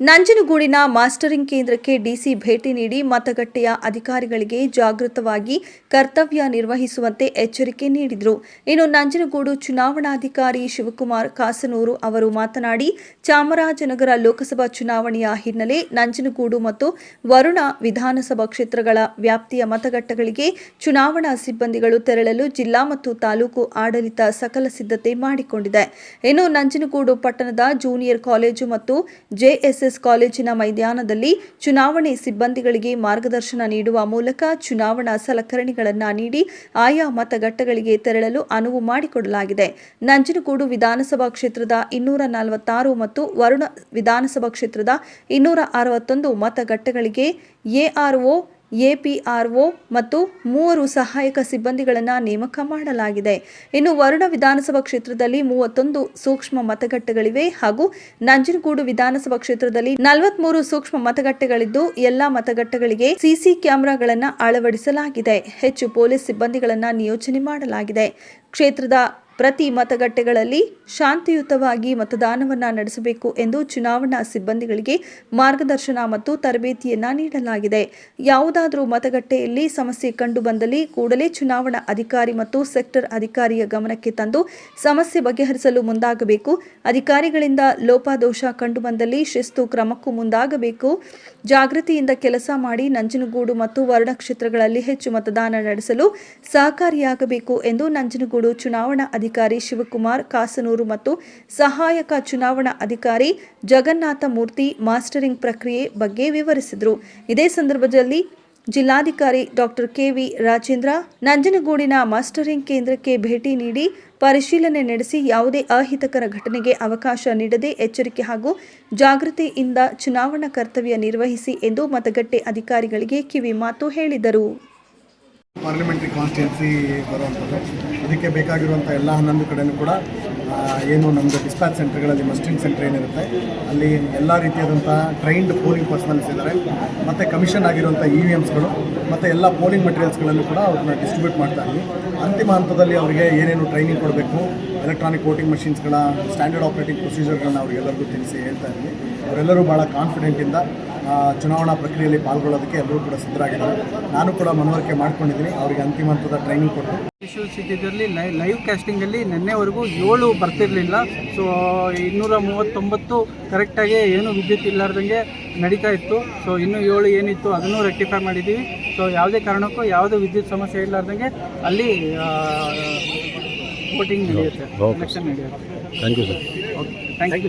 ನಂಜನಗೂಡಿನ ಮಾಸ್ಟರಿಂಗ್ ಕೇಂದ್ರಕ್ಕೆ ಡಿಸಿ ಭೇಟಿ ನೀಡಿ ಮತಗಟ್ಟೆಯ ಅಧಿಕಾರಿಗಳಿಗೆ ಜಾಗೃತವಾಗಿ ಕರ್ತವ್ಯ ನಿರ್ವಹಿಸುವಂತೆ ಎಚ್ಚರಿಕೆ ನೀಡಿದರು. ಇನ್ನು ನಂಜನಗೂಡು ಚುನಾವಣಾಧಿಕಾರಿ ಶಿವಕುಮಾರ್ ಕಾಸನೂರು ಅವರು ಮಾತನಾಡಿ, ಚಾಮರಾಜನಗರ ಲೋಕಸಭಾ ಚುನಾವಣೆಯ ಹಿನ್ನೆಲೆ ನಂಜನಗೂಡು ಮತ್ತು ವರುಣ ವಿಧಾನಸಭಾ ಕ್ಷೇತ್ರಗಳ ವ್ಯಾಪ್ತಿಯ ಮತಗಟ್ಟೆಗಳಿಗೆ ಚುನಾವಣಾ ಸಿಬ್ಬಂದಿಗಳು ತೆರಳಲು ಜಿಲ್ಲಾ ಮತ್ತು ತಾಲೂಕು ಆಡಳಿತ ಸಕಲ ಸಿದ್ಧತೆ ಮಾಡಿಕೊಂಡಿದೆ. ಇನ್ನು ನಂಜನಗೂಡು ಪಟ್ಟಣದ ಜೂನಿಯರ್ ಕಾಲೇಜು ಮತ್ತು ಜೆಎಸ್ಎಸ್ ಕಾಲೇಜಿನ ಮೈದಾನದಲ್ಲಿ ಚುನಾವಣೆ ಸಿಬ್ಬಂದಿಗಳಿಗೆ ಮಾರ್ಗದರ್ಶನ ನೀಡುವ ಮೂಲಕ ಚುನಾವಣಾ ಸಲಕರಣೆಗಳನ್ನು ನೀಡಿ ಆಯಾ ಮತಗಟ್ಟೆಗಳಿಗೆ ತೆರಳಲು ಅನುವು ಮಾಡಿಕೊಡಲಾಗಿದೆ. ನಂಜನಗೂಡು ವಿಧಾನಸಭಾ ಕ್ಷೇತ್ರದ ಇನ್ನೂರ ನಲವತ್ತಾರು ಮತ್ತು ವರುಣ ವಿಧಾನಸಭಾ ಕ್ಷೇತ್ರದ ಇನ್ನೂರ ಅರವತ್ತೊಂದು ಮತಗಟ್ಟೆಗಳಿಗೆ ಎಆರ್ಒ ಎಪಿಆರ್ಒ ಮತ್ತು ಮೂವರು ಸಹಾಯಕ ಸಿಬ್ಬಂದಿಗಳನ್ನು ನೇಮಕ ಮಾಡಲಾಗಿದೆ. ಇನ್ನು ವರುಣ ವಿಧಾನಸಭಾ ಕ್ಷೇತ್ರದಲ್ಲಿ ಮೂವತ್ತೊಂದು ಸೂಕ್ಷ್ಮ ಮತಗಟ್ಟೆಗಳಿವೆ ಹಾಗೂ ನಂಜನಗೂಡು ವಿಧಾನಸಭಾ ಕ್ಷೇತ್ರದಲ್ಲಿ ನಲವತ್ಮೂರು ಸೂಕ್ಷ್ಮ ಮತಗಟ್ಟೆಗಳಿದ್ದು, ಎಲ್ಲಾ ಮತಗಟ್ಟೆಗಳಿಗೆ ಸಿಸಿ ಕ್ಯಾಮೆರಾಗಳನ್ನು ಅಳವಡಿಸಲಾಗಿದೆ. ಹೆಚ್ಚು ಪೊಲೀಸ್ ಸಿಬ್ಬಂದಿಗಳನ್ನು ನಿಯೋಜನೆ ಮಾಡಲಾಗಿದೆ. ಕ್ಷೇತ್ರದ ಪ್ರತಿ ಮತಗಟ್ಟೆಗಳಲ್ಲಿ ಶಾಂತಿಯುತವಾಗಿ ಮತದಾನವನ್ನು ನಡೆಸಬೇಕು ಎಂದು ಚುನಾವಣಾ ಸಿಬ್ಬಂದಿಗಳಿಗೆ ಮಾರ್ಗದರ್ಶನ ಮತ್ತು ತರಬೇತಿಯನ್ನು ನೀಡಲಾಗಿದೆ. ಯಾವುದಾದರೂ ಮತಗಟ್ಟೆಯಲ್ಲಿ ಸಮಸ್ಯೆ ಕಂಡು ಬಂದಲ್ಲಿ ಕೂಡಲೇ ಚುನಾವಣಾ ಅಧಿಕಾರಿ ಮತ್ತು ಸೆಕ್ಟರ್ ಅಧಿಕಾರಿಯ ಗಮನಕ್ಕೆ ತಂದು ಸಮಸ್ಯೆ ಬಗೆಹರಿಸಲು ಮುಂದಾಗಬೇಕು. ಅಧಿಕಾರಿಗಳಿಂದ ಲೋಪದೋಷ ಕಂಡು ಬಂದಲ್ಲಿ ಶಿಸ್ತು ಕ್ರಮಕ್ಕೂ ಮುಂದಾಗಬೇಕು. ಜಾಗೃತಿಯಿಂದ ಕೆಲಸ ಮಾಡಿ ನಂಜನಗೂಡು ಮತ್ತು ವರ್ಣ ಕ್ಷೇತ್ರಗಳಲ್ಲಿ ಹೆಚ್ಚು ಮತದಾನ ನಡೆಸಲು ಸಹಕಾರಿಯಾಗಬೇಕು ಎಂದು ನಂಜನಗೂಡು ಚುನಾವಣಾ ಅಧಿಕಾರಿ ಶಿವಕುಮಾರ್, ಕಾಸನೂರು ಮತ್ತು ಸಹಾಯಕ ಚುನಾವಣಾ ಅಧಿಕಾರಿ ಜಗನ್ನಾಥ ಮೂರ್ತಿ ಮಾಸ್ಟರಿಂಗ್ ಪ್ರಕ್ರಿಯೆ ಬಗ್ಗೆ ವಿವರಿಸಿದರು. ಇದೇ ಸಂದರ್ಭದಲ್ಲಿ ಜಿಲ್ಲಾಧಿಕಾರಿ ಡಾಕ್ಟರ್ ಕೆವಿ ರಾಜೇಂದ್ರ ನಂಜನಗೂಡಿನ ಮಾಸ್ಟರಿಂಗ್ ಕೇಂದ್ರಕ್ಕೆ ಭೇಟಿ ನೀಡಿ ಪರಿಶೀಲನೆ ನಡೆಸಿ ಯಾವುದೇ ಅಹಿತಕರ ಘಟನೆಗೆ ಅವಕಾಶ ನೀಡದೆ ಎಚ್ಚರಿಕೆ ಹಾಗೂ ಜಾಗೃತಿಯಿಂದ ಚುನಾವಣಾ ಕರ್ತವ್ಯ ನಿರ್ವಹಿಸಿ ಎಂದು ಮತಗಟ್ಟೆ ಅಧಿಕಾರಿಗಳಿಗೆ ಕಿವಿ ಮಾತು ಹೇಳಿದರು. ಪಾರ್ಲಿಮೆಂಟ್ರಿ ಕಾನ್ಸ್ಟಿಟ್ಯೂನ್ಸಿ ಬರುವಂಥದ್ದು. ಅದಕ್ಕೆ ಬೇಕಾಗಿರುವಂಥ ಎಲ್ಲ ಹನ್ನೊಂದು ಕಡೆಯೂ ಕೂಡ ಏನು ನಮ್ಮದು ಡಿಸ್ಪ್ಯಾಚ್ ಸೆಂಟರ್ಗಳಲ್ಲಿ ಮಸ್ಟಿಂಗ್ ಸೆಂಟರ್ ಏನಿರುತ್ತೆ, ಅಲ್ಲಿ ಎಲ್ಲ ರೀತಿಯಾದಂಥ ಟ್ರೈನ್ಡ್ ಪೋಲಿಂಗ್ ಪರ್ಸನಲ್ಸ್ ಇದ್ದಾರೆ. ಮತ್ತು ಕಮಿಷನ್ ಆಗಿರುವಂಥ ಇ ವಿ ಎಮ್ಸ್ಗಳು ಮತ್ತು ಎಲ್ಲ ಪೋಲಿಂಗ್ ಮೆಟೀರಿಯಲ್ಸ್ಗಳನ್ನು ಕೂಡ ಅವ್ರನ್ನ ಡಿಸ್ಟ್ರಿಬ್ಯೂಟ್ ಮಾಡ್ತಾ ಇದ್ವಿ. ಅಂತಿಮ ಹಂತದಲ್ಲಿ ಅವರಿಗೆ ಏನೇನು ಟ್ರೈನಿಂಗ್ ಕೊಡಬೇಕು ಎಲೆಕ್ಟ್ರಾನಿಕ್ ವೋಟಿಂಗ್ ಮಷಿನ್ಸ್ಗಳ ಸ್ಟ್ಯಾಂಡರ್ಡ್ ಆಪರೇಟಿಂಗ್ ಪ್ರೊಸೀಜರ್ಗಳನ್ನ ಅವರಿಗೆಲ್ಲರಿಗೂ ತಿಳಿಸಿ ಹೇಳ್ತಾ ಇದ್ವಿ. ಅವರೆಲ್ಲರೂ ಭಾಳ ಕಾನ್ಫಿಡೆಂಟಿಂದ ಚುನಾವಣಾ ಪ್ರಕ್ರಿಯೆಯಲ್ಲಿ ಪಾಲ್ಗೊಳ್ಳೋದಕ್ಕೆ ಎಲ್ಲರೂ ಕೂಡ ಸಿದ್ಧರಾಗಿದ್ದಾರೆ. ನಾನು ಕೂಡ ಮನವರಿಕೆ ಮಾಡ್ಕೊಂಡಿದ್ದೀನಿ, ಅವರಿಗೆ ಅಂತಿಮ ಹಂತದ ಟ್ರೈನಿಂಗ್ ಕೊಟ್ಟು ಇಶ್ಯೂಸ್ ಇದ್ದಿದ್ದಲ್ಲಿ ಲೈ ಲೈವ್ ಕ್ಯಾಸ್ಟಿಂಗಲ್ಲಿ ನಿನ್ನೆವರೆಗೂ ಏಳು ಬರ್ತಿರಲಿಲ್ಲ. ಸೊ ಇನ್ನೂರ ಮೂವತ್ತೊಂಬತ್ತು ಕರೆಕ್ಟಾಗಿ ಏನು ವಿದ್ಯುತ್ ಇಲ್ಲಾರ್ದಂಗೆ ನಡೀತಾ ಇತ್ತು. ಸೊ ಇನ್ನೂ ಏಳು ಏನಿತ್ತು ಅದನ್ನು ರೆಕ್ಟಿಫೈ ಮಾಡಿದ್ದೀವಿ. ಸೊ ಯಾವುದೇ ಕಾರಣಕ್ಕೂ ಯಾವುದೇ ವಿದ್ಯುತ್ ಸಮಸ್ಯೆ ಇಲ್ಲಾರ್ದಂಗೆ ಅಲ್ಲಿ ವೋಟಿಂಗ್ ನಡೆಯುತ್ತೆ. ಎಲೆಕ್ಷನ್ ನಡೆಯುತ್ತೆ. Thank you sir okay thank you